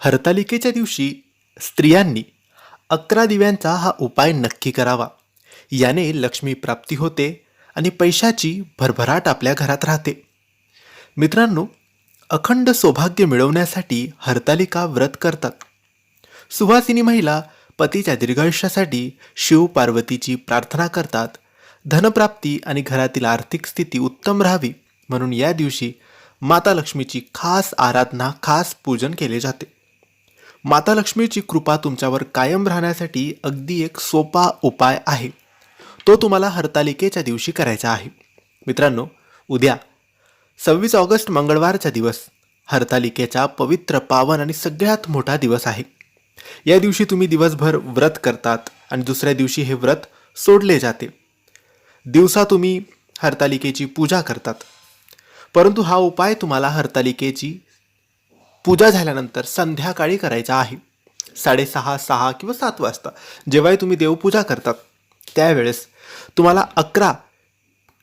हरतालिकेच्या दिवशी स्त्रियांनी अकरा दिव्यांचा हा उपाय नक्की करावा. याने लक्ष्मी प्राप्ती होते आणि पैशाची भरभराट आपल्या घरात राहते. मित्रांनो अखंड सौभाग्य मिळवण्यासाठी हरतालिका व्रत करतात. सुवासिनी महिला पतीच्या दीर्घायुष्यासाठी शिव पार्वतीची प्रार्थना करतात. धनप्राप्ती आणि घरातील आर्थिक स्थिती उत्तम राहावी म्हणून या दिवशी माता लक्ष्मीची खास आराधना खास पूजन केले जाते. माता लक्ष्मीची कृपा तुमच्यावर कायम राहण्यासाठी अगदी एक सोपा उपाय आहे. तो तुम्हाला हरतालिकेच्या दिवशी करायचा आहे. मित्रांनो उद्या सव्वीस ऑगस्ट मंगळवारचा दिवस हरतालिकेचा पवित्र पावन आणि सगळ्यात मोठा दिवस आहे. या दिवशी तुम्ही दिवसभर व्रत करतात आणि दुसऱ्या दिवशी हे व्रत सोडले जाते. दिवसा तुम्ही हरतालिकेची पूजा करतात. परंतु हा उपाय तुम्हाला हरतालिकेची पूजा झाल्यानंतर संध्याकाळी करायचा आहे. साडेसहा सहा किंवा सात वाजता जेव्हाही तुम्ही देवपूजा करतात त्यावेळेस तुम्हाला अकरा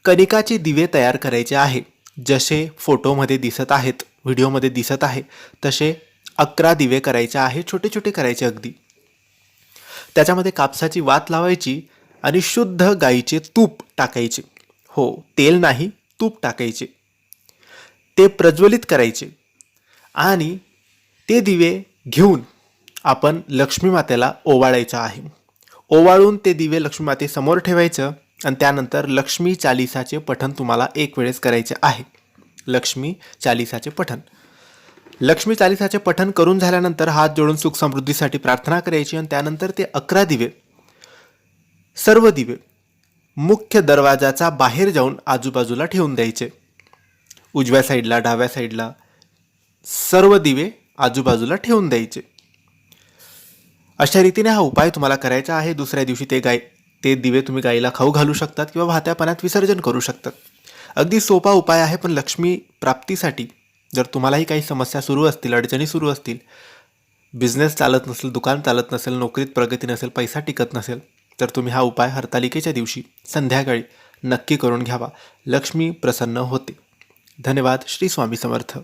कणिकाचे दिवे तयार करायचे आहे. जसे फोटोमध्ये दिसत आहेत व्हिडिओमध्ये दिसत आहे तसे अकरा दिवे करायचे आहे छोटे छोटे करायचे अगदी. त्याच्यामध्ये कापसाची वात लावायची आणि शुद्ध गाईचे तूप टाकायचे. हो तेल नाही तूप टाकायचे. ते प्रज्वलित करायचे. आणि ते दिवे घेऊन आपण लक्ष्मी मातेला ओवाळायचं आहे. ओवाळून ते दिवे लक्ष्मी मातेसमोर ठेवायचं आणि त्यानंतर लक्ष्मी चालिसाचे पठण तुम्हाला एक वेळेस करायचे आहे. लक्ष्मी चालिसाचे पठण. लक्ष्मी चालिसाचे पठण करून झाल्यानंतर हात जोडून सुख समृद्धीसाठी प्रार्थना करायची आणि त्यानंतर ते अकरा दिवे सर्व दिवे मुख्य दरवाजाचा बाहेर जाऊन आजूबाजूला ठेवून द्यायचे. उजव्या साईडला डाव्या साईडला सर्व दिवे आजूबाजूला ठेवून द्यायचे. अशा रीतीने हा उपाय तुम्हाला करायचा आहे. दुसऱ्या दिवशी ते गाय ते दिवे तुम्ही गाईला खाऊ घालू शकतात किंवा वाहत्या पाण्यात विसर्जन करू शकतात. अगदी सोपा उपाय आहे पण लक्ष्मी प्राप्तीसाठी जर तुम्हालाही काही समस्या सुरू असतील अडचणी सुरू असतील बिझनेस चालत नसेल दुकान चालत नसेल नोकरीत प्रगती नसेल पैसा टिकत नसेल तर तुम्ही हा उपाय हरतालिकेच्या दिवशी संध्याकाळी नक्की करून घ्यावा. लक्ष्मी प्रसन्न होते. धन्यवाद. श्री स्वामी समर्थ.